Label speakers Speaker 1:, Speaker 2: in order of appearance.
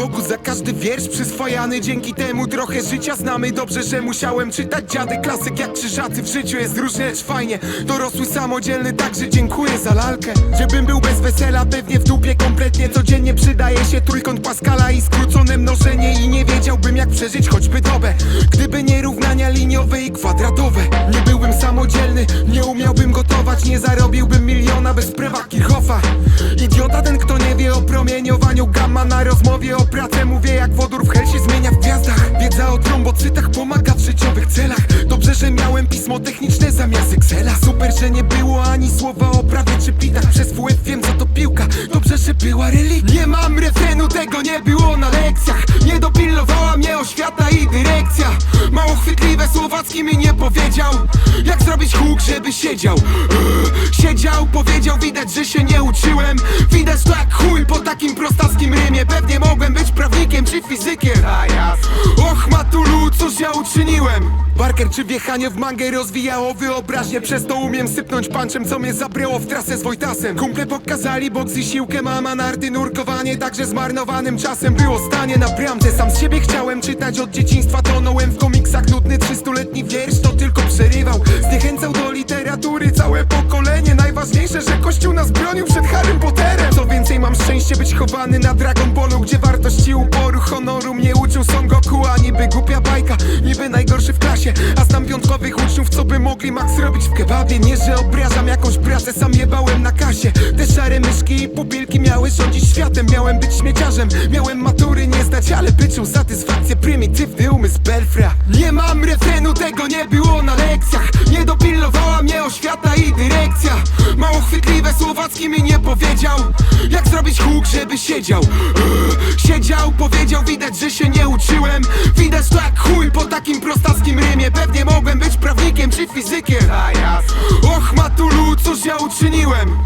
Speaker 1: Bogu za każdy wiersz przyswajany Dzięki temu trochę życia znamy. Dobrze, że musiałem czytać dziady. Klasyk jak krzyżacy w życiu jest różnie, lecz fajnie. Dorosły samodzielny, także dziękuję za lalkę. Żebym był bez wesela, pewnie w dupie kompletnie. Codziennie przydaje się trójkąt Pascala i skrócone mnożenie. I nie wiedziałbym jak przeżyć choćby dobę. Gdyby nie równania liniowe i kwadratowe. Nie byłbym samodzielny, nie umiałbym gotować. Nie zarobiłbym miliona bez prawa Kirchhoffa Idiota ten, kto o promieniowaniu gamma Na rozmowie o pracę. Mówię jak wodór w hel się zmienia w gwiazdach. Wiedza o trombocytach pomaga w życiowych celach. Dobrze, że miałem pismo techniczne zamiast Excela. Super, że nie było ani słowa o prawie czy pitach. Przez WF wiem co to piłka, dobrze, że była religia. Nie mam refrenu, tego nie było na lekcjach. Nie dopilnowała mnie oświata i dyrekcja. Mało chwytliwe słowacki mi nie powiedział. Jak zrobić huk, żeby siedział? Eee, Siedział, powiedział, widać, że się nie uczyłem. Widać to jak chuj uczyniłem? Barker czy wjechanie w mangę rozwijało wyobraźnię? Przez to umiem sypnąć punczem, co mnie zabręło w trasę z Wojtasem. Kumple pokazali boks i siłkę, mama narty, nurkowanie Także zmarnowanym czasem było stanie na bramce. Sam z siebie chciałem czytać od dzieciństwa Tonąłem w komiksach, nudny trzystuletni wiersz To tylko przerywał, zniechęcał do literatury Całe pokolenie, najważniejsze, że kościół nas bronił przed Harrym Potterem. Co więcej, mam szczęście być chowany na Dragon Ballu Gdzie piątkowych uczniów, co by mogli max robić w kebabie? Nie, że obrażam jakąś pracę, sam jebałem na kasie. Te szare myszki i pupilki miały rządzić światem. Miałem być śmieciarzem, miałem matury nie zdać Ale byczą satysfakcję, prymitywny umysł Belfra. Nie mam refrenu, tego nie było na lekcjach. Nie dopilnowała mnie oświata i dyrekcja. Mało chwytliwe słowacki mi nie powiedział. Jak zrobić huk, żeby siedział? Eee, Siedział, powiedział, widać, że się nie uczyłem. Widać po takim prostackim rymie Pewnie mogłem być prawnikiem czy fizykiem Och Matulu, cóż ja uczyniłem?